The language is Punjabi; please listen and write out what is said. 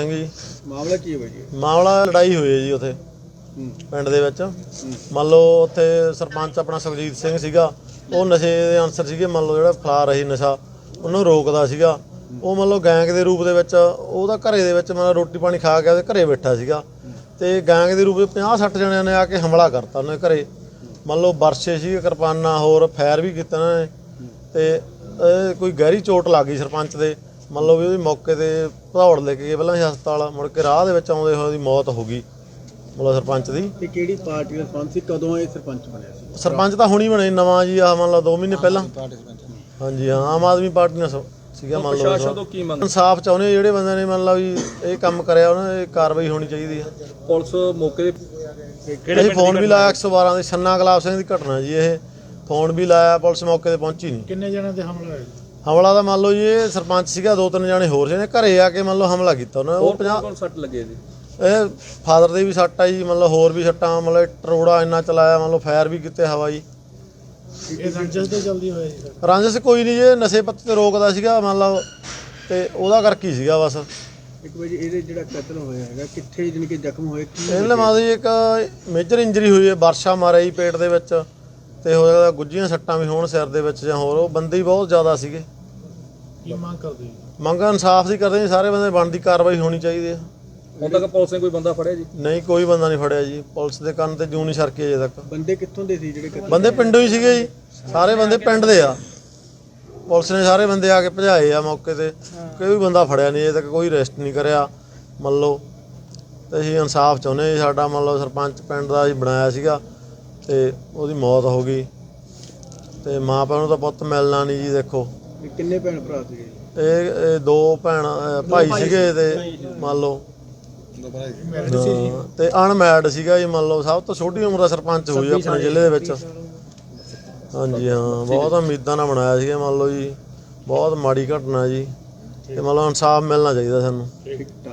ਸਿੰਘ ਜੀ। ਮਾਮਲਾ ਕੀ ਹੋਇਆ ਜੀ? ਮਾਮਲਾ ਲੜਾਈ ਹੋਈ ਹੈ ਜੀ ਉੱਥੇ। ਪਿੰਡ ਦੇ ਵਿੱਚ। ਮੰਨ ਲਓ ਉੱਥੇ ਸਰਪੰਚ ਆਪਣਾ ਸੁਖਜੀਤ ਸਿੰਘ ਸੀਗਾ। ਉਹ ਨਸ਼ੇ ਦੇ ਅਨਸਰ ਸੀਗੇ। ਮੰਨ ਲਓ ਜਿਹੜਾ ਫਲਾ ਰਹੀ ਨਸ਼ਾ ਉਹਨੂੰ ਰੋਕਦਾ ਸੀਗਾ। ਉਹ ਮੰਨ ਲਓ ਗੈਂਗ ਦੇ ਰੂਪ ਦੇ ਵਿੱਚ ਉਹਦਾ ਘਰੇ ਦੇ ਵਿੱਚ ਮੰਨ ਲਓ ਰੋਟੀ ਪਾਣੀ ਖਾ ਕੇ ਉਹਦੇ ਘਰੇ ਬੈਠਾ ਸੀਗਾ। ਤੇ ਗੈਂਗ ਦੇ ਰੂਪ ਵਿੱਚ 50 60 ਜਣਿਆਂ ਨੇ ਆ ਕੇ ਹਮਲਾ ਕਰਤਾ ਉਹਨੇ ਘਰੇ। ਮੰਨ ਲਓ ਵਰਸ਼ੇ ਸੀ ਕਿਰਪਾਨਾਂ ਹੋਰ ਫਾਇਰ ਵੀ ਕੀਤੇ ਨੇ। ਤੇ ਕੋਈ ਗਹਿਰੀ ਚੋਟ ਲੱਗ ਗਈ ਸਰਪੰਚ ਦੇ। ਮੰਨ ਲਓ ਵੀ ਉਹਦੀ ਮੌਕੇ ਤੇ ਭਦੌੜ ਲੈ ਕੇ ਗਏ। ਪਹਿਲਾਂ ਅਸੀਂ ਹਸਪਤਾਲ ਮੁੜ ਕੇ ਰਾਹ ਦੇ ਵਿੱਚ ਆਉਂਦੇ ਹੋਏ ਉਹਦੀ ਮੌਤ ਹੋ ਗਈ ਮਤਲਬ ਸਰਪੰਚ ਦੀ। ਤੇ ਕਿਹੜੀ ਪਾਰਟੀ ਦਾ ਸਰਪੰਚ ਸੀ? ਕਦੋਂ ਇਹ ਸਰਪੰਚ ਬਣਿਆ ਸੀ? ਸਰਪੰਚ ਤਾਂ ਹੁਣੀ ਬਣੇ ਨਵਾਂ ਜੀ ਆ ਮੰਨ ਲਓ 2 ਮਹੀਨੇ ਪਹਿਲਾਂ। ਹਾਂਜੀ ਹਾਂ ਆਮ ਆਦਮੀ ਪਾਰਟੀ ਨਾਲ ਸ- ਸੀਗਾ ਮੰਨ ਲਓ ਪ੍ਰਸ਼ਾਸਨ ਤੋਂ ਕੀ ਮੰਗ ਇਨਸਾਫ ਚਾਹੁੰਦੇ ਆ ਜਿਹੜੇ ਬੰਦੇ ਨੇ ਮੰਨ ਲਓ ਵੀ ਇਹ ਕੰਮ ਕਰਿਆ ਉਹਨਾਂ ਦੀ ਕਾਰਵਾਈ ਹੋਣੀ ਚਾਹੀਦੀ ਹੈ ਪੁਲਿਸ ਮੌਕੇ ਤੇ ਅਸੀਂ ਫੋਨ ਵੀ ਲਾਇਆ 112 ਦੇ ਛੰਨਾ ਗੁਲਾਬ ਸਿੰਘ ਦੀ ਘਟਨਾ ਜੀ ਇਹ। ਫੋਨ ਵੀ ਲਾਇਆ ਪੁਲਿਸ ਮੌਕੇ ਤੇ ਪਹੁੰਚੀ ਨਹੀਂ ਕਿੰਨੇ ਜਣਾਂ ਤੇ ਹਮਲਾ ਹੋਇਆ ਹਮਲਾ ਦਾ ਮੰਨ ਲਓ ਜੀ ਇਹ ਸਰਪੰਚ ਸੀਗਾ ਦੋ ਤਿੰਨ ਜਾਣੇ ਹੋਰ ਸੀ ਨੇ ਘਰੇ ਆ ਕੇ ਮੰਨ ਲਓ ਹਮਲਾ ਕੀਤਾ ਉਹਨਾਂ। ਨੇ ਉਹ ਹੋਰ 50 ਕੌਣ ਸੱਟ ਲੱਗੇ ਜੀ ਇਹ ਫਾਦਰ ਦੇ ਵੀ ਸੱਟ ਆ ਜੀ ਮਤਲਬ ਹੋਰ ਵੀ ਸੱਟਾਂ ਮਤਲਬ ਟਰੋੜਾ ਇੰਨਾ ਚਲਾਇਆ ਮਤਲਬ ਫਾਇਰ ਵੀ ਕੀਤੇ ਹਵਾਈ। ਇਹ ਰੰਜਸ ਤੇ ਜਲਦੀ ਹੋਇਆ ਜੀ ਰਾਂਝਸ ਕੋਈ ਨਹੀਂ ਜੇ ਨਸ਼ੇ ਪੱਤੇ ਤੇ ਰੋਕਦਾ ਸੀਗਾ ਮੰਨ ਲਓ ਤੇ ਉਹਦਾ ਕਰਕੇ ਹੀ ਸੀਗਾ ਬਸ। ਇੱਕ ਵਾਰੀ ਇਹਦੇ ਜਿਹੜਾ ਕਤਲ ਹੋਇਆ ਹੈਗਾ ਕਿੱਥੇ ਜਾਣੀ ਕਿ ਜ਼ਖਮ ਹੋਏ ਕੀ ਇਹਨਾਂ ਮਾਦੀ ਇੱਕ ਮੇਜਰ ਇੰਜਰੀ ਹੋਈ ਹੈ ਵਰਸ਼ਾ ਮਾਰਿਆ ਜੀ ਪੇਟ ਦੇ ਵਿੱਚ। ਤੇ ਹੋ ਸਕਦਾ ਗੁੱਜੀਆਂ ਸੱਟਾਂ ਵੀ ਹੋਣ ਸਿਰ ਦੇ ਵਿੱਚ ਜਾਂ ਹੋਰ ਉਹ ਬੰਦੇ ਹੀ ਬਹੁਤ ਜ਼ਿਆਦਾ ਸੀਗੇ। ਕੀ ਮੰਗ ਕਰਦੇ ਮੰਗ ਇਨਸਾਫ ਦੀ ਕਰਦੇ ਜੀ ਸਾਰੇ ਬੰਦੇ ਬਣਦੀ ਕਾਰਵਾਈ ਹੋਣੀ ਚਾਹੀਦੀ ਹੈ ਹੁਣ ਤੱਕ ਪੁਲਿਸ ਨੇ ਕੋਈ ਬੰਦਾ ਫੜਿਆ ਜੀ? ਨਹੀਂ ਕੋਈ ਬੰਦਾ ਨਹੀਂ ਫੜਿਆ ਜੀ। ਪੁਲਿਸ ਦੇ ਕੰਨ ਤੇ ਜੂੰ ਨਹੀਂ ਸਰਕੀ ਅਜੇ ਤੱਕ। ਬੰਦੇ ਕਿੱਥੋਂ ਦੇ ਸੀ ਜਿਹੜੇ ਕਤਲ ਬੰਦੇ ਪਿੰਡੋਂ ਹੀ ਸੀਗੇ ਜੀ। ਸਾਰੇ ਬੰਦੇ ਪਿੰਡ ਦੇ ਆ। ਪੁਲਿਸ ਨੇ ਸਾਰੇ ਬੰਦੇ ਆ ਕੇ ਭਜਾਏ ਆ ਮੌਕੇ ਤੇ। ਕੋਈ ਵੀ ਬੰਦਾ ਫੜਿਆ ਨਹੀਂ ਅਜੇ ਤੱਕ ਕੋਈ ਅਰੈਸਟ ਨਹੀਂ ਕਰਿਆ ਮੰਨ ਲਓ। ਤੇ ਅਸੀਂ ਇਨਸਾਫ ਚਾਹੁੰਦੇ ਜੀ ਸਾਡਾ ਮੰਨ ਲਓ ਸਰਪੰਚ ਪਿੰਡ ਦਾ ਅਸੀਂ ਬਣਾਇਆ ਸੀਗਾ। ਤੇ ਉਹਦੀ ਮੌਤ ਹੋ ਗਈ। ਤੇ ਮਾਂ ਪਿਓ ਨੂੰ ਤਾਂ ਪੁੱਤ ਮਿਲਣਾ ਨਹੀਂ ਜੀ ਦੇਖੋ। ਇਹ ਕਿੰਨੇ ਭੈਣ ਭਰਾ ਸੀਗੇ? ਇਹ ਇਹ ਦੋ ਭੈਣ ਭਾਈ ਸੀਗੇ ਤੇ ਮੰਨ ਲਓ। ਹਾਂ, ਤੇ ਅਨਮੈਰਿਡ ਸੀਗਾ ਜੀ ਮੰਨ ਲਓ। ਸਭ ਤੋਂ ਛੋਟੀ ਉਮਰ ਦਾ ਸਰਪੰਚ ਹੋਈ ਆਪਣੇ ਜ਼ਿਲ੍ਹੇ ਦੇ ਵਿੱਚ। ਹਾਂਜੀ ਹਾਂ ਬਹੁਤ ਉਮੀਦਾਂ ਨਾਲ ਬਣਾਇਆ ਸੀਗਾ ਮੰਨ ਲਓ ਜੀ। ਬਹੁਤ ਮਾੜੀ ਘਟਨਾ ਜੀ। ਤੇ ਮੰਨ ਲਓ ਇਨਸਾਫ ਮਿਲਣਾ ਚਾਹੀਦਾ ਸਾਨੂੰ। ਠੀਕ ਠਾਕ।